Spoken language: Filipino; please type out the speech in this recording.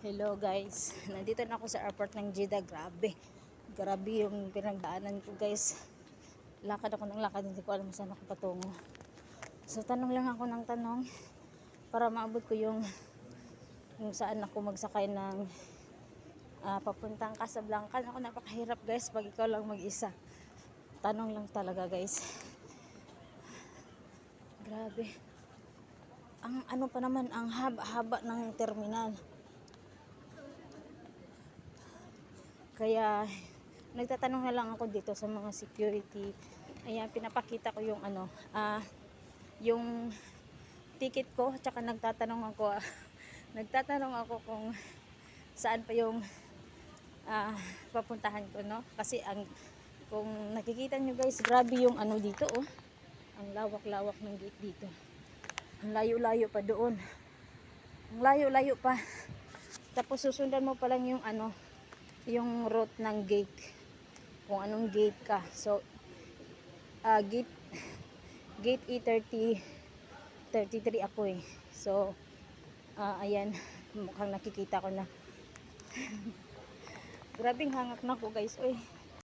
Hello guys, nandito na ako sa airport ng Jeddah. Grabe, grabe yung pinagdaanan ko guys. Lakad ako ng lakad, hindi ko alam saan ako patungo. So tanong lang ako ng tanong para maabot ko yung kung saan ako magsakay ng ah, papuntang Casablanca. Ako napakahirap guys pag ikaw lang mag-isa. Tanong lang talaga guys. Grabe. Ang ano pa naman, ang haba-haba ng terminal. Kaya nagtatanong na lang ako dito sa mga security. Ayan, pinapakita ko yung ano, ah, yung ticket ko, tsaka nagtatanong ako, ah, nagtatanong ako kung saan pa yung ah, papuntahan ko, no? Kasi ang kung nakikita nyo guys, grabe yung ano dito, oh. Ang lawak-lawak ng gate dito. Ang layo-layo pa doon. Ang layo-layo pa. Tapos susundan mo pa lang yung ano, yung route ng gate. Kung anong gate ka. So ah, gate gate E30 33 ako eh. So ah, ayan. Mukhang nakikita ko na. Grabing hangak na ko guys. Oy